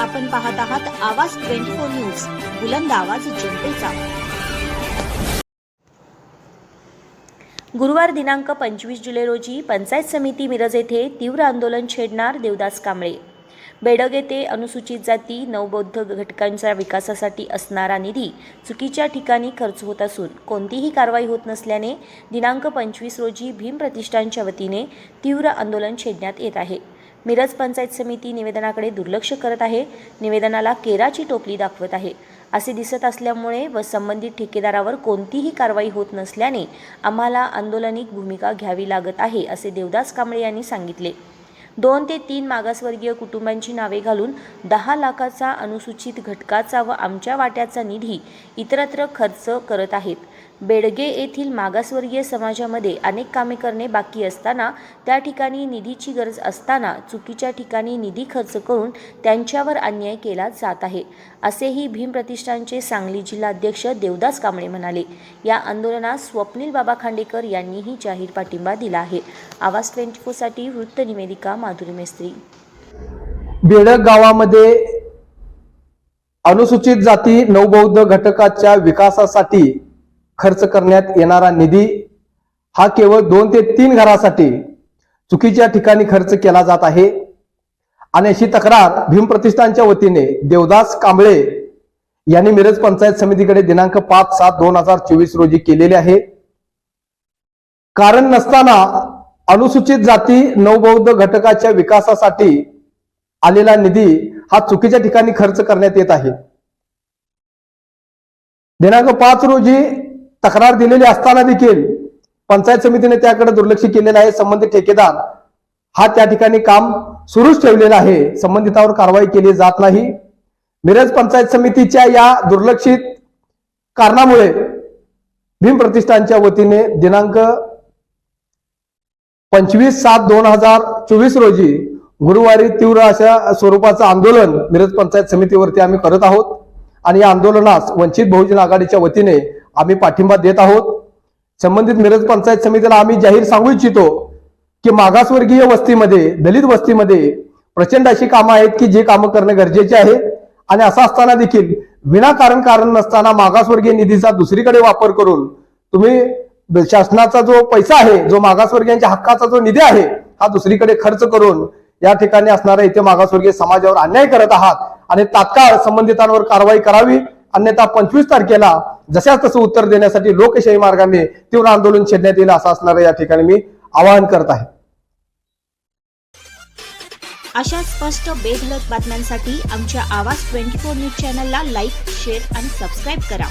आपण पाहत आहात आवाज ट्वेंटी फोर न्यूज बुलंद आवाज जनतेचा. गुरुवार दिनांक पंचवीस जुलै रोजी पंचायत समिती मिरज येथे तीव्र आंदोलन छेडणार देवदास कांबळे. बेडग येथे अनुसूचित जाती नवबौद्ध घटकांच्या विकासासाठी असणारा निधी चुकीच्या ठिकाणी खर्च होत असून कोणतीही कारवाई होत नसल्याने दिनांक पंचवीस रोजी भीम प्रतिष्ठानच्या वतीने तीव्र आंदोलन छेडण्यात येत आहे. मिरज पंचायत समिती निवेदनाकडे दुर्लक्ष करत आहे. निवेदनाला केराची टोपली दाखवत आहे. असे दिसत असल्यामुळे व संबंधित ठेकेदारावर कोणतीही कारवाई होत नसल्याने आम्हाला आंदोलनिक भूमिका घ्यावी लागत आहे असे देवदास कांबळे यांनी सांगितले. दोन ते तीन मागासवर्गीय कुटुंबांची नावे घालून दहा लाखाचा अनुसूचित घटकाचा व आमच्या वाट्याचा निधी इतरत्र खर्च करत आहेत. बेडगे येथील मागासवर्गीय समाजामध्ये अनेक कामे करणे बाकी असताना त्या ठिकाणी निधीची गरज असताना चुकीच्या ठिकाणी निधी खर्च करून त्यांच्यावर अन्याय केला जात आहे असेही भीम प्रतिष्ठानचे सांगली जिल्हा अध्यक्ष देवदास कांबळे म्हणाले. या आंदोलनास स्वप्नील बाबा खांडेकर यांनीही जाहीर पाठिंबा दिला आहे. आवाज ट्वेंटी फोरसाठी वृत्तनिवेदिका माधुरी मेस्त्री. बेडक गावामध्ये अनुसूचित जाती नवबौद्ध घटकाच्या विकासासाठी खर्च करण्यात येणारा निधी हा केवळ दोन ते तीन घरासाठी चुकीच्या ठिकाणी खर्च केला जात आहे. आणि अशी तक्रार भीम प्रतिष्ठानच्या वतीने देवदास कांबळे यांनी मिरज पंचायत समितीकडे दिनांक पाच सात दोन हजार चोवीस रोजी केलेले आहे. कारण नसताना अनुसूचित जाती नवबौद्ध घटकाच्या विकासासाठी आलेला निधी हा चुकीच्या ठिकाणी खर्च करण्यात येत आहे. दिनांक पाच रोजी तक्रार दिलेली असताना देखील पंचायत समितीने त्याकडे दुर्लक्ष केलेलं आहे. संबंधित ठेकेदार हा त्या ठिकाणी काम सुरूच ठेवलेला आहे. संबंधितावर कारवाई केली जात नाही. मिरज पंचायत समितीच्या या दुर्लक्षित कारणामुळे भीम प्रतिष्ठानच्या वतीने दिनांक पंचवीस सात दोन हजार चोवीस रोजी गुरुवारी तीव्र अशा स्वरूपाचं आंदोलन मिरज पंचायत समितीवरती आम्ही करत आहोत. आणि या आंदोलनास वंचित बहुजन आघाडीच्या वतीने आम्ही पाठिंबा देत आहोत. संबंधित मिरज पंचायत समितीला आम्ही जाहीर सांगू इच्छितो की मागासवर्गीय वस्तीमध्ये दलित वस्तीमध्ये प्रचंड अशी कामं आहेत की जे कामं करणं गरजेचे आहे. आणि असं असताना देखील विनाकारण कारण नसताना मागासवर्गीय निधीचा दुसरीकडे वापर करून तुम्ही शासनाचा जो पैसा आहे जो मागासवर्गीयांच्या हक्काचा जो निधी आहे हा दुसरीकडे खर्च करून या ठिकाणी असणाऱ्या इथे मागासवर्गीय समाजावर अन्याय करत आहात. आणि तात्काळ संबंधितांवर कारवाई करावी. अन्यथा पंचवीस तारखेला जशाच तसं उत्तर देण्यासाठी लोकशाही मार्गाने तीव्र आंदोलन छेडण्यात येईल असं असणारं या ठिकाणी मी आवाहन करत आहे. अशा स्पष्ट बेधडक बातम्यांसाठी आमच्या आवाज ट्वेंटी फोर न्यूज चॅनलला लाईक शेअर आणि सबस्क्राईब करा.